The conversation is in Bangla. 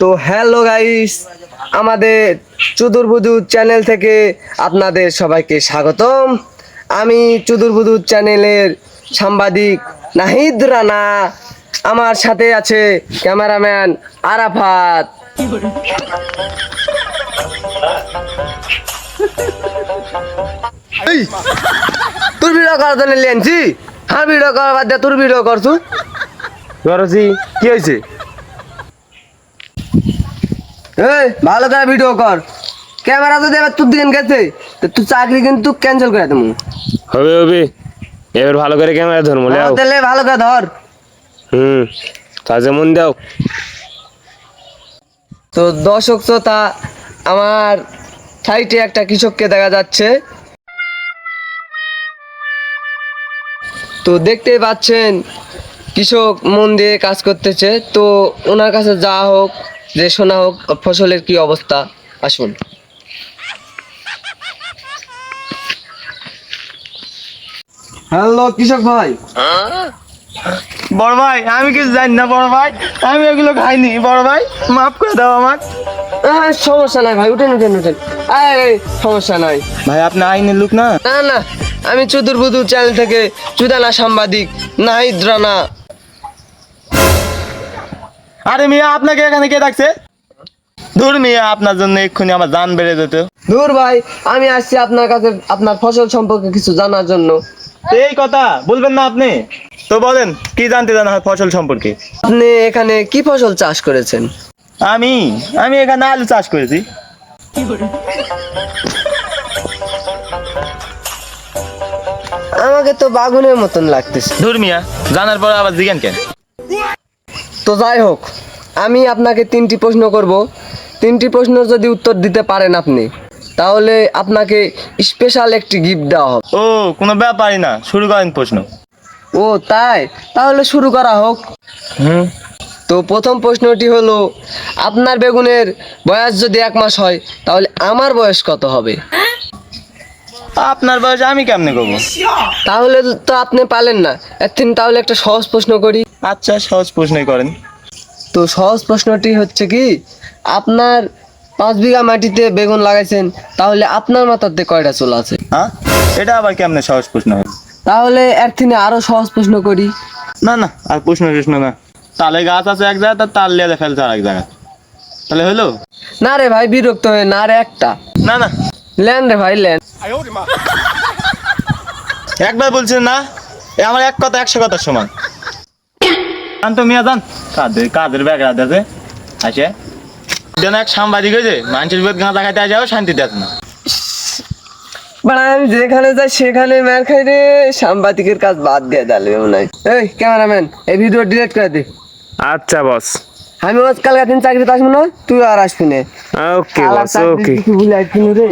তো হ্যালো গাইস আমাদের চুদুর চ্যানেল থেকে আপনাদের সবাইকে স্বাগতম। আমি চুদুর চ্যানেলের সাংবাদিক নাহিদ রানা। আমার সাথে আছে ক্যামেরাম্যান আরাফাত। তোর ভিডিও করার জন্য লেনছি? হ্যাঁ ভিডিও করার বাদ দিয়ে তোর ভিডিও করছু? করছি। কি হয়েছে? এই ভালো করে ভিডিও কর। ক্যামেরা তো এবার তোর দিকে গেছে তো তুই চাকরি কিন্তু ক্যান্সেল করে দেবো। হবে হবে। এবার ভালো করে ক্যামেরা ধরবো লেও। তাহলে ভালো করে ধর। হুম কাজে মন দাও। তো দর্শক তো তা আমার সাইটে একটা কৃষককে দেখা যাচ্ছে। তো দেখতেই পাচ্ছেন কৃষক মন দিয়ে কাজ করতেছে। তো ওনার কাছে যা হোক যে শোনা হোক ফসলের কি অবস্থা? আসুন। হ্যালো কৃষক ভাই। বড় ভাই আমি কিছু জানি না বড় ভাই। আমি এগুলো খাইনি বড় ভাই। মাফ করে দাও আমাকে। হ্যাঁ সমস্যা নাই ভাই উঠেন উঠেন উঠেন। এই সমস্যা নাই। ভাই আপনি আইনের লোক না? না না আমি চুদুর বুদুর চ্যানেল থেকে চুদানা সাংবাদিক নাহিদ রানা। আরে মিয়া আপনাকে এখানে কে ডাকছে? দূর মিয়া আপনার জন্য এক্ষুনি আমার জান বেড়ে যেত। দূর ভাই আমি আসছি আপনার কাছে আপনার ফসল সম্পর্কে কিছু জানার জন্য। এই কথা বলবেন না আপনি। তো বলেন কি জানতে জানা হয় ফসল সম্পর্কে? আপনি এখানে কি ফসল চাষ করেছেন? আমি আমি এখানে আলু চাষ করেছি। আমাকে তো বাগুনের মতন লাগতেছে। দূর মিয়া জানার পর আবার জিজ্ঞান কেন? তো যাই হোক আমি আপনাকে তিনটি প্রশ্ন করব। তিনটি প্রশ্ন যদি উত্তর দিতে পারেন আপনি তাহলে আপনাকে স্পেশাল একটি গিফট দেওয়া হবে। ও কোনো ব্যাপারই না শুরু করেন প্রশ্ন। ও তাই? তাহলে শুরু করা হোক। হুম। তো প্রথম প্রশ্নটি হলো আপনার বেগুনের বয়স যদি এক মাস হয় তাহলে আমার বয়স কত হবে? আপনার বয়স আমি কেমনে করব? তাহলে তো আপনি পালেন না। একদিন তাহলে একটা সহজ প্রশ্ন করি। আচ্ছা সহজ প্রশ্নই করেন। তো সহজ প্রশ্নটি হচ্ছে কি আপনার পাঁচ বিঘা মাটিতে বেগুন লাগাইছেন তাহলে আপনার মাথাতে কয়টা চুল আছে? হ্যাঁ? এটা আবার কেমনে সহজ প্রশ্ন হয়? তাহলে এর থেকে আরও সহজ প্রশ্ন করি। না না আর প্রশ্ন প্রশ্ন না। তালে গাছ আছে এক জায়গায় তার তাল লিয়ে ফেলছে আর এক জায়গায়। তাহলে হলো? না রে ভাই বিরক্ত হয়ে না রে একটা। না না। লেন রে ভাই ল্যান একবার বলছেন না এ আমার এক কথা একশো কথার সমান। জান তো মিয়া জান। কাদের কাদের ব্যাগ রাত আছে আসে। যেন এক সাংবাদিক হয়েছে মানুষের বিপদ গাঁজা খাইতে আসে শান্তি দেয় না। বাড়া আমি যেখানে যাই সেখানে ম্যার খাই রে সাংবাদিকের কাজ বাদ দিয়ে দালে মনে হয় এই ক্যামেরাম্যান এই ভিডিও ডিলিট করে দে। আচ্ছা বস। আমি আজ কালকে দিন চাকরিতে আসব না তুই আর আসবি না। ওকে বস ওকে। ভুলে আসবি রে।